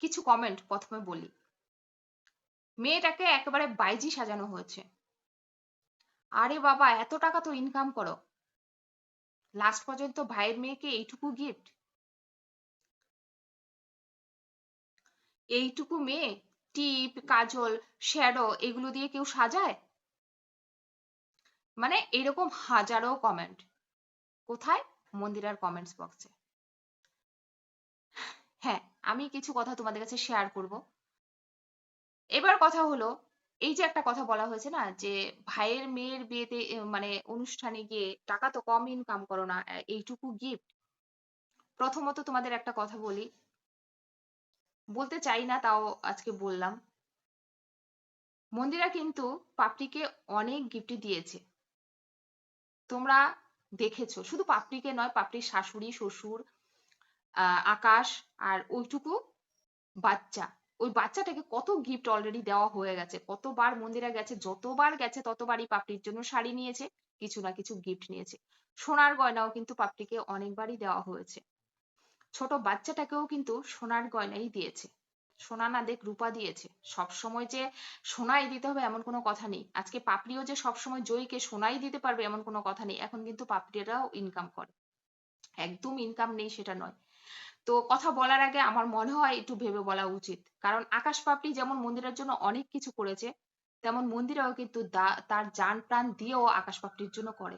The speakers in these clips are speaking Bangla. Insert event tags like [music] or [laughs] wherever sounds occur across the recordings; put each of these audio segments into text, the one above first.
কিছু কমেন্ট প্রথমে বলি। মেয়েটাকে একেবারে বাইজি সাজানো হয়েছে। আরে বাবা, এত টাকা তো ইনকাম করো। লাস্ট পর্যন্ত ভাইয়ের মেয়েকে এইটুকু গিফট এইটুকু মেয়ে? টিপ, কাজল শ্যাডো এগুলো দিয়ে কেউ সাজায়? মানে এরকম হাজারো কমেন্ট কোথায়? মন্দিরার কমেন্টস বক্সে হ্যাঁ আমি কিছু কথা তোমাদের কাছে শেয়ার করব। এবার কথা হলো, এই যে একটা কথা বলা হয়েছে না, যে ভাইয়ের মেয়ের বিয়েতে মানে অনুষ্ঠানে গিয়ে টাকা তো কম ইনকাম করো না এইটুকু গিফট প্রথমত তোমাদের একটা কথা বলি। বলতে চাই না, তাও আজকে বললাম। মন্দিরা কিন্তু পাপড়িকে অনেক গিফট দিয়েছে। তোমরা দেখেছ, শুধু পাপড়িকে নয়, পাপড়ির শাশুড়ি, শ্বশুর আকাশ আর ওইটুকু বাচ্চা। ওই বাচ্চাটাকে কত গিফট অলরেডি দেওয়া হয়ে গেছে। কতবার মন্দিরে গেছে, যতবার গেছে ততবারই পাপড়ির জন্য শাড়ি নিয়েছে, কিছু না কিছু গিফট নিয়েছে। সোনার গয়নাও কিন্তু পাপড়িকে অনেকবারই দেওয়া হয়েছে। ছোট বাচ্চাটাকেও কিন্তু সোনার গয়নাই দিয়েছে। সোনা না দেখ, রূপা দিয়েছে। সব সময় যে সোনাই দিতে হবে এমন কোনো কথা নেই। আজকে পাপড়িও যে সব সময় জয়ীকে সোনাই দিতে পারবে এমন কোনো কথা নেই। এখন কিন্তু পাপড়িরাও ইনকাম করে। একদম ইনকাম নেই সেটা নয়। তো কথা বলার আগে আমার মনে হয় একটু ভেবে বলা উচিত। কারণ আকাশ পাপড়ি যেমন মন্দিরের জন্য অনেক কিছু করেছে, তেমন মন্দিরেও কিন্তু তার যান প্রাণ দিয়েও আকাশ পাপড়ির জন্য করে।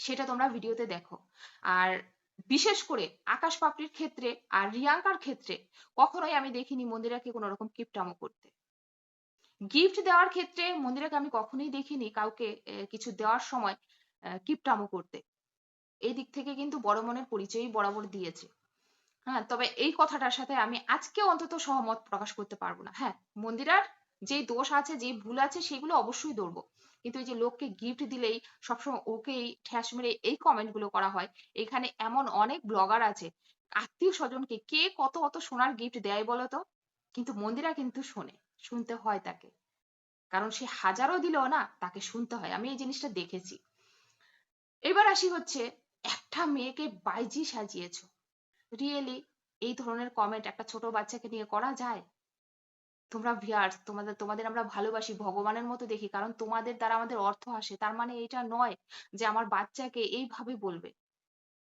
সেটা তোমরা ভিডিওতে দেখো। আর বিশেষ করে আকাশ পাপড়ির ক্ষেত্রে আর রিয়াঙ্কার ক্ষেত্রে কখনোই আমি দেখিনি মন্দিরাকে কোনো রকম কিপটামো করতে। গিফট দেওয়ার ক্ষেত্রে মন্দিরাকে আমি কখনোই দেখিনি কাউকে কিছু দেওয়ার সময় কিপটামো করতে। এই দিক থেকে কিন্তু বড় মনের পরিচয়ই বরাবর দিয়েছে। হ্যাঁ তবে এই কথাটার সাথে আমি আজকে অন্তত সহমত প্রকাশ করতে পারব না। হ্যাঁ মন্দিরার যে দোষ আছে যে ভুল আছে, সেগুলো অবশ্যই ধরবো। কিন্তু এই যে লোককে গিফট দিলেই সবসময় ওকেই ঠ্যাস মেরে এই কমেন্টগুলো করা হয়। এখানে এমন অনেক ব্লগার আছে, আত্মীয় স্বজনকে কে কত কত সোনার গিফট দেয় বলতো? কিন্তু মন্দিরা কিন্তু শোনে, শুনতে হয় তাকে। কারণ সে হাজারও দিলেও না, তাকে শুনতে হয়। আমি এই জিনিসটা দেখেছি। এবার আসি হচ্ছে, একটা মেয়েকে বাইজি সাজিয়েছো। রিয়েলি এই ধরনের কমেন্ট একটা ছোট বাচ্চাকে নিয়ে করা যায়? তোমরা ভিয়ার্স তোমাদের তোমাদের আমরা ভালোবাসি, ভগবানের মতো দেখি, কারণ তোমাদের দ্বারা আমাদের অর্থ আসে। তার মানে এটা নয় যে আমার বাচ্চাকে এইভাবে বলবে।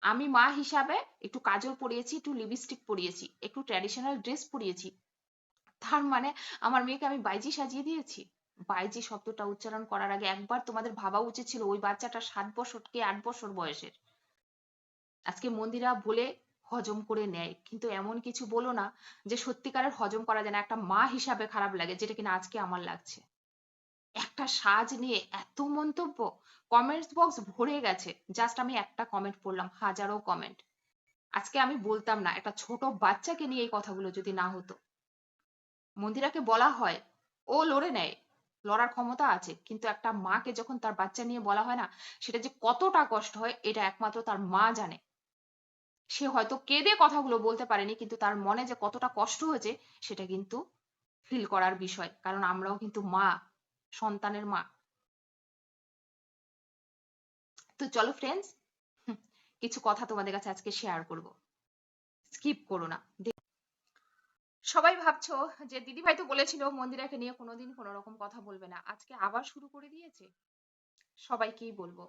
আমি মা হিসাবে একটু কাজল পরিয়েছি, একটু লিপস্টিক পরিয়েছি, একটু ট্র্যাডিশনাল ড্রেস পরিয়েছি। তার মানে আমার মেয়েকে আমি বাইজি সাজিয়ে দিয়েছি। বাইজি শব্দটা উচ্চারণ করার আগে একবার তোমাদের ভাবা উচিত ছিল ওই বাচ্চাটা সাত বছর কে আট বছর বয়সের? আজকে মন্দিরা বলে হজম করে নেয়। কিন্তু এমন কিছু বলো না যে সত্যিকারের হজম করা যায় না। একটা মা হিসাবে খারাপ লাগে, যেটা কিনা আজকে আমার লাগছে। একটা সাজ নিয়ে এত মন্তব্য কমেন্টস বক্স ভরে গেছে। জাস্ট আমি একটা কমেন্ট পড়লাম, হাজারো কমেন্ট আজকে আমি বলতাম না, একটা ছোট বাচ্চাকে নিয়ে এই কথাগুলো যদি না হতো। মন্দিরাকে বলা হয়, ও লড়ে নেয়, লড়ার ক্ষমতা আছে। কিন্তু একটা মাকে যখন তার বাচ্চা নিয়ে বলা হয় না, সেটা যে কতটা কষ্ট হয়, এটা একমাত্র তার মা জানে। সে হয়তো কেঁদে কথাগুলো বলতে পারেনি, কিন্তু তার মনে যে কতটা কষ্ট হয়েছে, সেটা কিন্তু ফিল করার বিষয়। কারণ আমরাও কিন্তু মা, সন্তানের মা। তো চলো ফ্রেন্ডস কিছু কথা তোমাদের কাছে আজকে শেয়ার করব। স্কিপ করো না। সবাই ভাবছ যে দিদি ভাই তো বলেছিল মন্দিরাকে নিয়ে কোনোদিন কোনো রকম কথা বলবে না। আজকে আবার শুরু করে দিয়েছে? সবাইকেই বলব।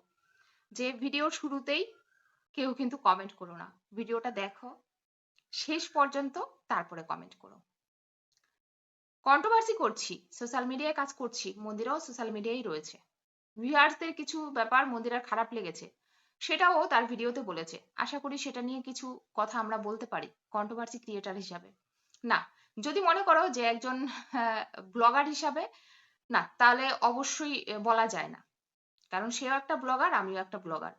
যে ভিডিওর শুরুতেই কেউ কিন্তু কমেন্ট করো না। ভিডিওটা দেখো, শেষ পর্যন্ত তারপরে কমেন্ট করো। কন্ট্রোভার্সি করছি সোশ্যাল মিডিয়ায় কাজ করছি, মন্দিরাও সোশ্যাল মিডিয়ায় রয়েছে। ভিউয়ার্সদের কিছু ব্যাপার মন্দিরার খারাপ লেগেছে, সেটাও তার ভিডিওতে বলেছে। আশা করি সেটা নিয়ে কিছু কথা আমরা বলতে পারি কন্ট্রোভার্সি ক্রিয়েটার হিসাবে। না, যদি মনে করো যে একজন ব্লগার হিসাবে, না, তাহলে অবশ্যই বলা যায় না। কারণ সেও একটা ব্লগার আমিও একটা ব্লগার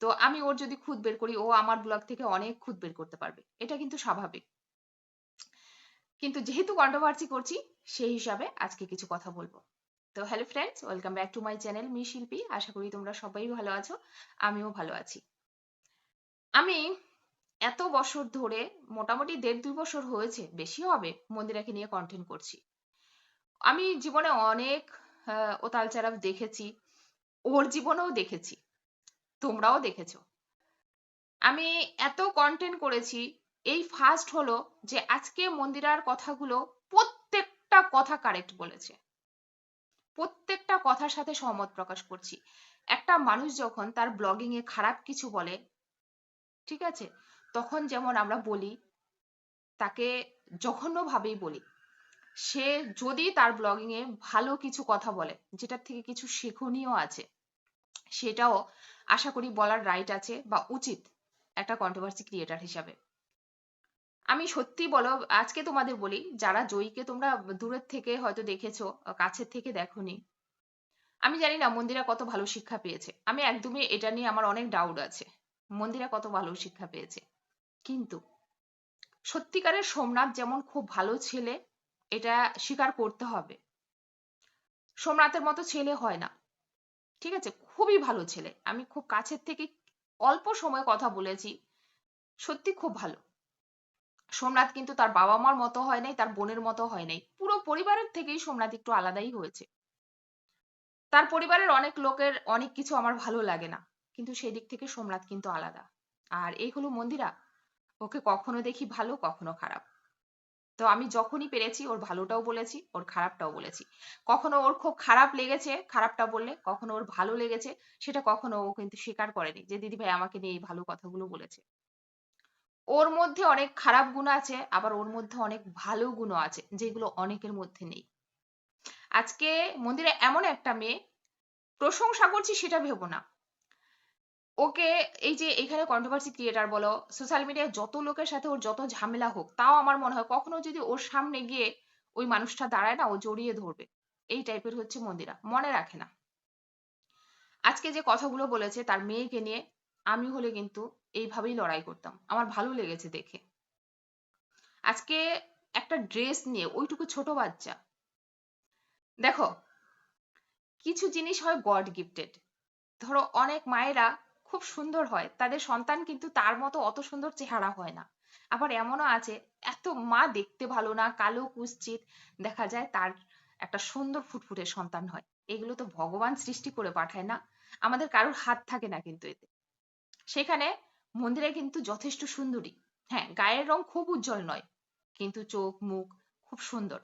তো আমি ওর যদি খুদ বের করি, ও আমার ব্লগ থেকে অনেক খুদ বের করতে পারবে। এটা কিন্তু স্বাভাবিক। কিন্তু যেহেতু কন্ট্রোভার্সি করছি, সেই হিসাবে আজকে কিছু কথা বলব। তো hello friends welcome back to my channel me Shilpi. আশা করি তোমরা সবাই ভালো আছো, আমিও ভালো আছি। আমি এত বছর ধরে, মোটামুটি দেড় দুই বছর হয়েছে, বেশি হবে, মন্দিরাকে নিয়ে কন্টেন্ট করছি। আমি জীবনে অনেক ওতাল চারাপ দেখেছি, ওর জীবনেও দেখেছি। তোমরাও দেখেছ। আমি এত কন্টেন্ট করেছি, এই ফার্স্ট হলো যে আজকে মন্দিরার কথাগুলো প্রত্যেকটা কথা কারেক্ট বলেছে। প্রত্যেকটা কথার সাথে সহমত প্রকাশ করছি। একটা মানুষ যখন তার ব্লগিং এ খারাপ কিছু বলে, ঠিক আছে? তখন যেমন আমরা বলি, তাকে জঘন্যভাবেই বলি। সে যদি তার ব্লগিং এ ভালো কিছু কথা বলে, যেটার থেকে কিছু শেখনীয় আছে, সেটাও আশা করি বলার রাইট আছে বা উচিত একটা কন্ট্রোভার্সি ক্রিয়েটার হিসাবে। আমি সত্যি বলো, আজকে তোমাদের বলি, যারা জয়ীকে তোমরা দূরের থেকে হয়তো দেখেছ, কাছের থেকে দেখোনি, আমি জানি না মন্দিরা কত ভালো শিক্ষা পেয়েছে। আমি একদমই এটা নিয়ে আমার অনেক ডাউট আছে, মন্দিরা কত ভালো শিক্ষা পেয়েছে। কিন্তু সত্যিকারের সোমনাথ যেমন খুব ভালো ছেলে, এটা স্বীকার করতে হবে। সোমনাথের মতো ছেলে হয় না। ঠিক আছে? খুবই ভালো ছেলে। আমি খুব কাছের থেকে অল্প সময় কথা বলেছি। সত্যি খুব ভালো। সোমনাথ কিন্তু তার বাবা মার মতো হয় নাই, তার বোনের মতো হয় নাই। পুরো পরিবারের থেকেই সোমনাথ একটু আলাদাই হয়েছে। তার পরিবারের অনেক লোকের অনেক কিছু আমার ভালো লাগে না। কিন্তু সেই দিক থেকে সোমনাথ কিন্তু আলাদা। আর এই হলো মন্দিরা। ওকে কখনো দেখি ভালো, কখনো খারাপ। তো আমি যখনই পেরেছি ওর ভালোটাও বলেছি, ওর খারাপটাও বলেছি। কখনো ওর খুব খারাপ লেগেছে, খারাপটা বললে, কখনো ওর ভালো লেগেছে, সেটা কখনো ও কিন্তু স্বীকার করেনি যে, দিদি ভাই আমাকে নিয়ে এই ভালো কথাগুলো বলেছে। ওর মধ্যে অনেক খারাপ গুণ আছে, আবার ওর মধ্যে অনেক ভালো গুণও আছে, যেগুলো অনেকের মধ্যে নেই। আজকে মন্দিরে এমন একটা মেয়ে, প্রশংসা করছি সেটা ভেবো না। ওকে এই যে এখানে কন্ট্রোভার্সি ক্রিয়েটার বলো সোশ্যাল মিডিয়ায় যত লোকের সাথে ওর যত ঝামেলা হোক, তাও আমার মনে হয় কখনো যদি ওর সামনে গিয়ে ওই মানুষটা দাঁড়ায় না, ও জড়িয়ে ধরবে। এই টাইপের হচ্ছে মন্দিরা। মনে রাখে না। আজকে যে কথাগুলো বলেছে তার মেয়েকে নিয়ে, আমি হলে কিন্তু এইভাবেই লড়াই করতাম। আমার ভালো লেগেছে দেখে। আজকে একটা ড্রেস নিয়ে, ওইটুকু ছোট বাচ্চা। দেখো, কিছু জিনিস হয় গড গিফটেড ধরো অনেক মায়েরা খুব সুন্দর হয়। তাদের সন্তান কিন্তু তার মতো অত সুন্দর চেহারা হয় না। আবার এমনও আছে, এত মা দেখতে ভালো না, কালো কুশ্চিত, দেখা যায় তার একটা সুন্দর ফুটফুটে সন্তান হয়। এগুলো তো ভগবান সৃষ্টি করে পাঠায় না। আমাদের কারোর হাত থাকে না কিন্তু এতে। সেখানে মন্দিরে কিন্তু যথেষ্ট সুন্দরী। হ্যাঁ গায়ের রং খুব উজ্জ্বল নয়, কিন্তু চোখ, মুখ খুব সুন্দর।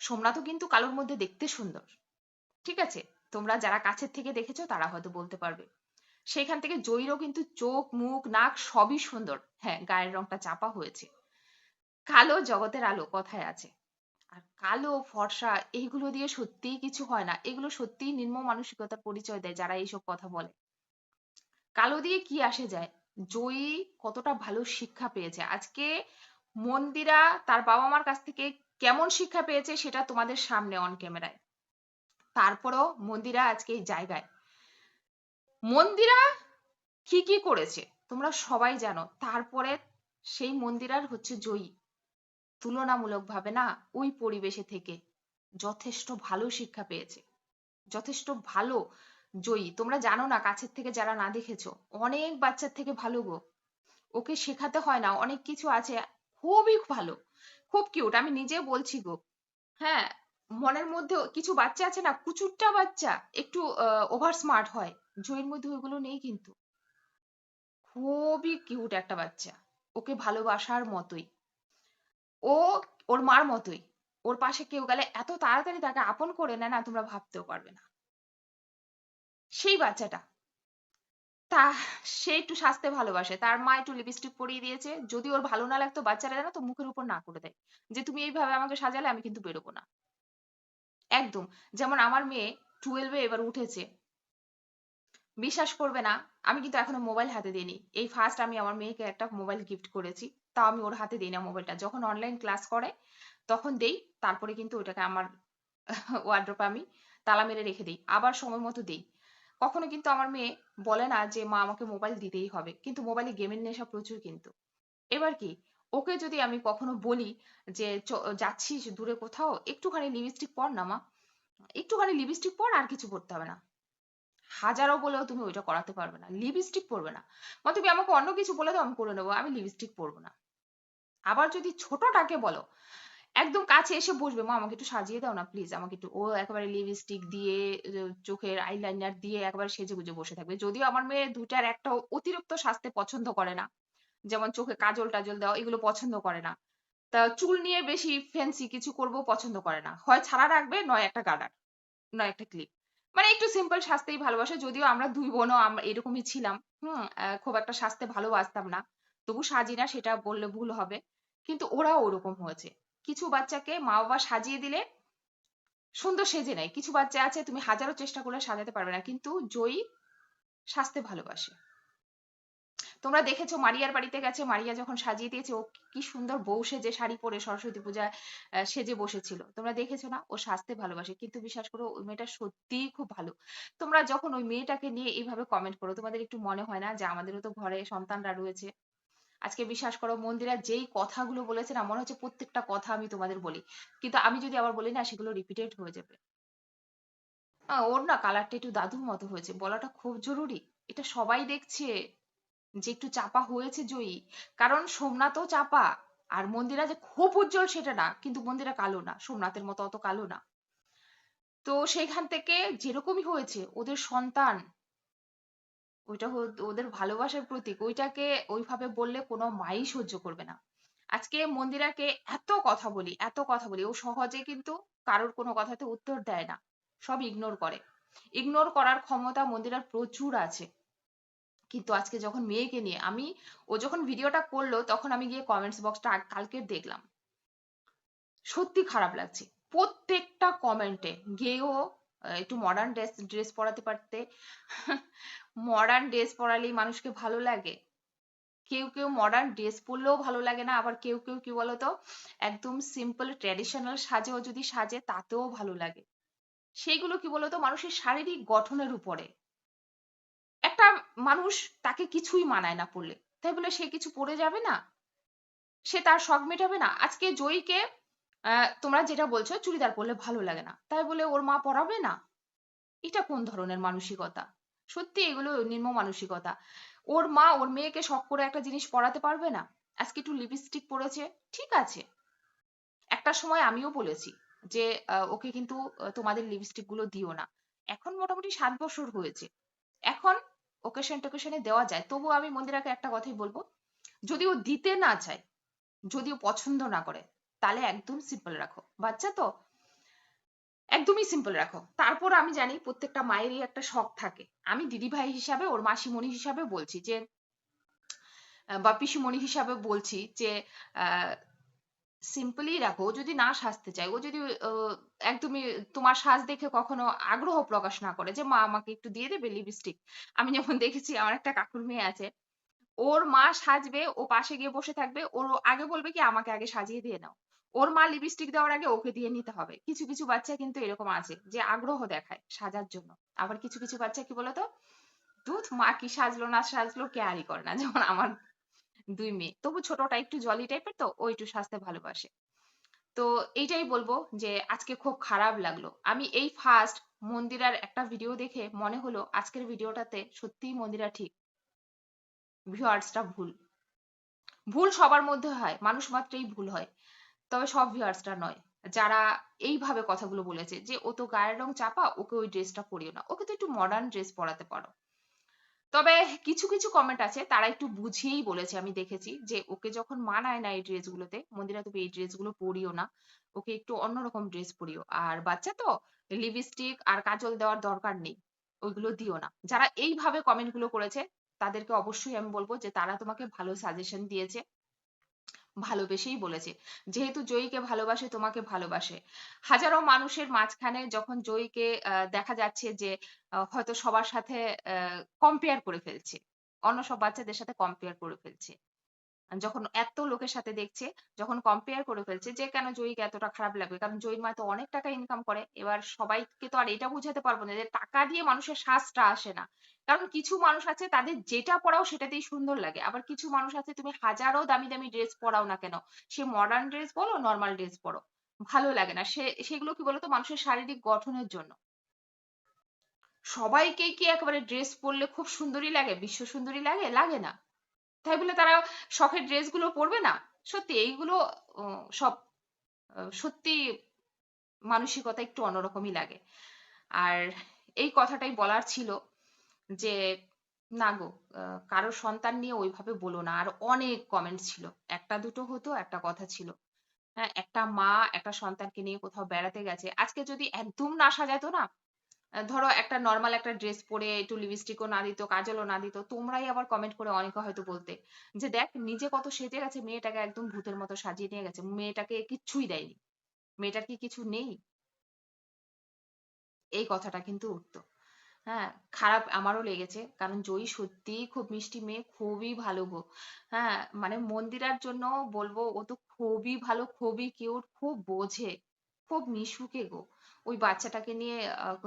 সোমনাথও কিন্তু কালোর মধ্যে দেখতে সুন্দর। ঠিক আছে, তোমরা যারা কাছের থেকে দেখেছ তারা হয়তো বলতে পারবে। সেখান থেকে জয়ীরও কিন্তু চোখ, মুখ, নাক সবই সুন্দর। হ্যাঁ গায়ের রংটা চাপা হয়েছে। কালো জগতের আলো কথায় আছে। আর কালো, ফর্সা, এইগুলো দিয়ে সত্যিই কিছু হয় না। এগুলো সত্যিই নিম্ন মানসিকতার পরিচয় দেয় যারা এইসব কথা বলে। কালো দিয়ে কি আসে যায়? জয়ী কতটা ভালো শিক্ষা পেয়েছে। আজকে মন্দিরা তার বাবা মার কাছ থেকে কেমন শিক্ষা পেয়েছে সেটা তোমাদের সামনে অন ক্যামেরায় তারপরও মন্দিরা আজকে এই জায়গায়। মন্দিরা কি কি করেছে? তোমরা সবাই জানো। তারপরে সেই মন্দিরার হচ্ছে জয়ী। তুলনামূলকভাবে না, ওই পরিবেশে থেকে যথেষ্ট ভালো শিক্ষা পেয়েছে। যথেষ্ট ভালো জয়ী। তোমরা জানো না, কাছের থেকে যারা না দেখেছ, অনেক বাচ্চার থেকে ভালো গো। ওকে শেখাতে হয় না, অনেক কিছু আছে, খুবই ভালো। খুব কিউট আমি নিজে বলছি গো। হ্যাঁ মনের মধ্যে কিছু বাচ্চা আছে না, কুচুরটা বাচ্চা, একটু ওভার স্মার্ট হয়। জয়ের মধ্যে ওইগুলো নেই কিন্তু। খুবই কিউট একটা বাচ্চা। ওকে ভালোবাসার মতোই। ও ওর মার মতোই। ওর পাশে কেউ গেলে এত তাড়াতাড়ি তাকে আপন করে নেয় না, তোমরা ভাবতেও পারবে না। সেই বাচ্চাটা। তা, সে একটু সাজতে ভালোবাসে। তার মা একটু লিপস্টিক পরিয়ে দিয়েছে। যদি ওর ভালো না লাগতো বাচ্চারা জানো তো মুখের উপর না করে দেয়। যে তুমি এইভাবে আমাকে সাজালে, আমি কিন্তু বেরোবো না। একদম। যেমন আমার মেয়ে টুয়েলভে এবার উঠেছে। বিশ্বাস করবে না, আমি কিন্তু এখনও মোবাইল হাতে দিইনি। এই ফার্স্ট আমি আমার মেয়েকে একটা মোবাইল গিফট করেছি, তাও আমি ওর হাতে দিই না মোবাইলটা যখন অনলাইন ক্লাস করে, তখন দেই, তারপরে কিন্তু ওটাকে আমার [laughs] ওয়ার্ড্রপে আমি তালা মেরে রেখে দিই, আবার সময় মতো দিই। কখনো কিন্তু আমার মেয়ে বলে না যে, মা, আমাকে মোবাইল দিতেই হবে। কিন্তু মোবাইলে গেমের নেশা প্রচুর কিন্তু। এবার কি, ওকে যদি আমি কখনো বলি যে যাচ্ছিস দূরে কোথাও? একটুখানি লিপস্টিক পর না মা। একটুখানি লিপস্টিক পর আর কিছু পড়তে হবে না। হাজারো বলেও তুমি ওইটা করাতে পারবে না লিপস্টিক পরবে না। মা, তুমি আমাকে অন্য কিছু বলে দাও, আমি করে নেব, আমি লিপস্টিক পরবো না। আবার যদি ছোটটাকে বলো, একদম কাছে এসে বসবে, মা, আমাকে একটু সাজিয়ে দাও না প্লিজ আমাকে একটু, ও একেবারে লিপস্টিক দিয়ে চোখের আইলাইনার দিয়ে একবারে সেজে গুজে বসে থাকবে। যদিও আমার মেয়ে দুটার একটা অতিরিক্ত সাজতে পছন্দ করে না, যেমন চোখে কাজল টাজল দেওয়া, এগুলো পছন্দ করে না। তা চুল নিয়ে বেশি ফ্যান্সি কিছু করব পছন্দ করে না। হয় ছাড়া রাখবে, নয় একটা গার্ডার নয় একটা ক্লিপ মানে একটু সিম্পল সাজতেই ভালোবাসে, যদিও আমরা দুই বোনও আমরা এরকমই ছিলাম। হম খুব একটা সাজতে ভালোবাসতাম না। তবু সাজি না সেটা বললে ভুল হবে। কিন্তু ওরাও ওরকম হয়েছে। কিছু বাচ্চাকে মা বাবা সাজিয়ে দিলে সুন্দর সেজে নেয়। কিছু বাচ্চা আছে, তুমি হাজারো চেষ্টা করলে সাজাতে পারবে না। কিন্তু জয়ী সাজতে ভালোবাসে। তোমরা দেখেছ মারিয়ার বাড়িতে গেছে, মারিয়া যখন সাজিয়ে দিয়েছে, ও কি সুন্দর বউ সেজে শাড়ি পরে সরস্বতী পূজায় সেজে বসেছিল। তোমরা দেখেছ না? ও সাজতে ভালোবাসে। কিন্তু বিশ্বাস করো, ওই মেয়েটা সত্যিই খুব ভালো। তোমরা যখন ওই মেয়েটাকে নিয়ে এইভাবে কমেন্ট করো, তোমাদের একটু মনে হয় না যে আমাদেরও তো ঘরে সন্তানরা রয়েছে? আজকে বিশ্বাস করো, মন্দিরা যেই কথাগুলো বলেছে না, মনে হচ্ছে প্রত্যেকটা কথা আমি তোমাদের বলি। কিন্তু আমি যদি আবার বলি না, সেগুলো রিপিটেড হয়ে যাবে। ওর না কালারটা একটু দাদুর মতো হয়েছে। বলাটা খুব জরুরি। এটা সবাই দেখছে। যে একটু চাপা হয়েছে জয়ী। কারণ সোমনাথও চাপা, আর মন্দিরা যে খুব উজ্জ্বল সেটা না, কিন্তু মন্দিরা কালো না, সোমনাথের মতো অত কালো না। তো সেখান থেকে যেরকমই হয়েছে, ওদের সন্তান, ওইটা ওদের ভালোবাসার প্রতীক, ওইটাকে ওইভাবে বললে কোনো মাই সহ্য করবে না। আজকে মন্দিরাকে এত কথা বলি, এত কথা বলি, ও সহজে কিন্তু কারোর কোনো কথাতে উত্তর দেয় না, সব ইগনোর করে। ইগনোর করার ক্ষমতা মন্দিরার প্রচুর আছে। কিন্তু আজকে যখন মেয়েকে নিয়ে আমি ও যখন ভিডিওটা করল তখন আমি গিয়ে কমেন্টস বক্সটা কালকে দেখলাম। সত্যি খারাপ লাগছে। প্রত্যেকটা কমেন্টে আহ, একটু মডার্ন ড্রেস ড্রেস পরাতে পারতে। মডার্ন ড্রেস পরালেই মানুষকে ভালো লাগে। কেউ কেউ মডার্ন ড্রেস পরলেও ভালো লাগে না আবার কেউ কেউ কি বলতো একদম সিম্পল ট্র্যাডিশনাল সাজেও যদি সাজে তাতেও ভালো লাগে। সেগুলো কি বলতো মানুষের শারীরিক গঠনের উপরে। মানুষ তাকে কিছুই মানায় না পড়লে। তাই বলে সে কিছু পড়ে যাবে না, সে তার শখ মেটাবে না। আজকে জয়ীকে তোমরা যেটা বলছো, চুড়িদার পরলে ভালো লাগে না। তাই বলে ওর মা পরাবে না? এটা কোন ধরনের মানসিকতা? সত্যি এগুলো নিম্ন মানসিকতা। ওর মা ওর মেয়েকে শখ করে একটা জিনিস পড়াতে পারবে না? আজকে একটু লিপস্টিক পরেছে, ঠিক আছে। একটা সময় আমিও বলেছি যে ওকে কিন্তু তোমাদের লিপস্টিকগুলো দিও না। এখন মোটামুটি সাত বছর হয়েছে। এখন ওকেশন টোকেশনে দেওয়া যায়, তবুও আমি মন্দিরাকে একটা কথাই বলব, যদি ও দিতে না চায়, যদি ও পছন্দ না করে, তাহলে একদম সিম্পল রাখো। বাচ্চা তো, একদমই সিম্পল রাখো। তারপর আমি জানি প্রত্যেকটা মায়েরই একটা শখ থাকে। আমি দিদিভাই হিসাবে, ওর মাসিমণি হিসাবে বলছি যে বা পিসিমণি হিসাবে বলছি যে সিম্পলি রাখো ও যদি না সাজতে চায় ও যদি আহ, একদমই তোমার সাজ দেখে কখনো আগ্রহ প্রকাশ না করে যে মা আমাকে একটু দিয়ে দেবে লিপস্টিক আমি যেমন দেখেছি আমার একটা কাকুর মেয়ে আছে ওর মা সাজবে ও পাশে গিয়ে বসে থাকবে ওর আগে বলবে কি আমাকে আগে সাজিয়ে দিয়ে নাও। ওর মা লিপস্টিক দেওয়ার আগে ওকে দিয়ে নিতে হবে। কিছু কিছু বাচ্চা কিন্তু এরকম আছে যে আগ্রহ দেখায় সাজার জন্য। আবার কিছু কিছু বাচ্চা কি বলতো দুধ মা কি সাজলো না সাজলো কেয়ারই করে না। যেমন আমার দুই মেয়ে। তবু ছোটটা একটু জলি টাইপের তো, ও একটু সাজতে ভালোবাসে। তো এইটাই বলব যে, আজকে খুব খারাপ লাগল। আমি এই ফার্স্ট মন্দিরার একটা ভিডিও দেখে মনে হলো আজকের ভিডিওটাতে সত্যিই মন্দিরা ঠিক। ভিউয়ার্সটা ভুল। ভুল সবার মধ্যে হয়, মানুষ মাত্রেই ভুল হয়। তবে সব ভিউয়ার্সটা নয়। যারা এইভাবে কথাগুলো বলেছে যে, ও তো গায়ের রং চাপা, ওকে ওই ড্রেসটা পরিও না। ওকে তো একটু মডার্ন ড্রেস পরাতে পারো। তবে কিছু কিছু কমেন্ট আছে, তারা একটু বুঝিয়েই বলেছে, আমি দেখেছি, যে ওকে যখন মানায় না এই ড্রেস গুলোতে, মন্দিরা তুমি এই ড্রেসগুলো পরিও না, ওকে একটু অন্যরকম ড্রেস পরিও, আর বাচ্চা তো লিপস্টিক আর কাজল দেওয়ার দরকার নেই, ওইগুলো দিও না। যারা এইভাবে কমেন্টগুলো করেছে, তাদেরকে অবশ্যই আমি বলব যে তারা তোমাকে ভালো সাজেশন দিয়েছে ভালোবেসেই বলেছে। যেহেতু জয়ীকে ভালোবাসে, তোমাকে ভালোবাসে। হাজারো মানুষের মাঝখানে যখন জয়ীকে দেখা যাচ্ছে যে হয়তো সবার সাথে কম্পেয়ার করে ফেলছে। অন্য সব বাচ্চাদের সাথে কম্পেয়ার করে ফেলছে। যখন এত লোকের সাথে দেখছে, যখন কম্পেয়ার করে ফেলছে যে কেন জয়ীকে এতটা খারাপ লাগবে? কারণ জয়ীর মা তো অনেক টাকা ইনকাম করে। এবার সবাইকে তো আর এটা বুঝাতে পারব না যে টাকা দিয়ে মানুষের সাজটা আসে না। কারণ কিছু মানুষ আছে তাদের যেটা পরাও সেটাতেই সুন্দর লাগে। আবার কিছু মানুষ আছে তুমি হাজারো দামি দামি ড্রেস পরাও না কেন? সে মডার্ন ড্রেস বলো নর্মাল ড্রেস পরো। ভালো লাগে না। সে, সেগুলো কি বলতো? মানুষের শারীরিক গঠনের জন্য। সবাইকেই কি একেবারে ড্রেস পরলে খুব সুন্দরী লাগে? বিশ্ব সুন্দরী লাগে? লাগে না। তাই বলে তারা শখের ড্রেসগুলো পরবে না। সত্যি এইগুলো সব সত্যি মানসিকতা একটু অন্যরকমই লাগে। আর এই কথাটাই বলার ছিল যে, না গো কারও সন্তান নিয়ে ওইভাবে বলো না। আর অনেক কমেন্ট ছিল। একটা দুটো হতো, একটা কথা ছিল। হ্যাঁ একটা মা, একটা সন্তানকে নিয়ে কোথাও বেড়াতে গেছে। আজকে যদি একদম না সাজাতো না ধরো একটা নর্মাল একটা ড্রেস পরে একটু লিপস্টিকও না দিত, কাজলও না দিত, তোমরাই আবার কমেন্ট করে অনেকে হয়তো বলতে, যে দেখ নিজে কত সেজে গেছে, মেয়েটাকে একদম ভূতের মতো সাজিয়ে নিয়ে গেছে, মেয়েটাকে কিচ্ছুই দেয়নি, মেয়েটার কি কিছু নেই? এই কথাটা কিন্তু উঠতো। হ্যাঁ খারাপ আমারও লেগেছে, কারণ জয়ী সত্যিই খুব মিষ্টি মেয়ে, খুবই ভালো গো হ্যাঁ মানে মন্দিরার জন্য বলব, ও তো খুবই ভালো, খুবই কিউট খুব বোঝে, খুব মিশুকে গো ওই বাচ্চাটাকে নিয়ে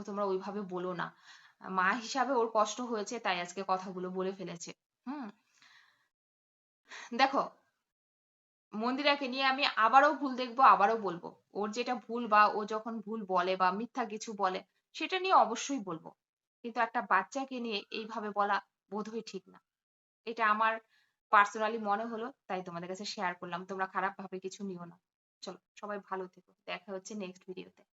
তোমরা ওইভাবে বলো না। মা হিসাবে ওর কষ্ট হয়েছে, তাই আজকে কথাগুলো বলে ফেলেছে। হুম? দেখো, মন্দিরাকে নিয়ে আমি আবারও ভুল দেখব, আবারও বলব। ওর যেটা ভুল বা ও যখন ভুল বলে বা মিথ্যা কিছু বলে, সেটা নিয়ে অবশ্যই বলব। কিন্তু একটা বাচ্চাকে নিয়ে এইভাবে বলা বোধহয় ঠিক না। এটা আমার পার্সোনালি মনে হলো, তাই তোমাদের কাছে শেয়ার করলাম। তোমরা খারাপ ভাবে কিছু নিও না। চলো, সবাই ভালো থেকো। দেখা হচ্ছে নেক্সট ভিডিওতে।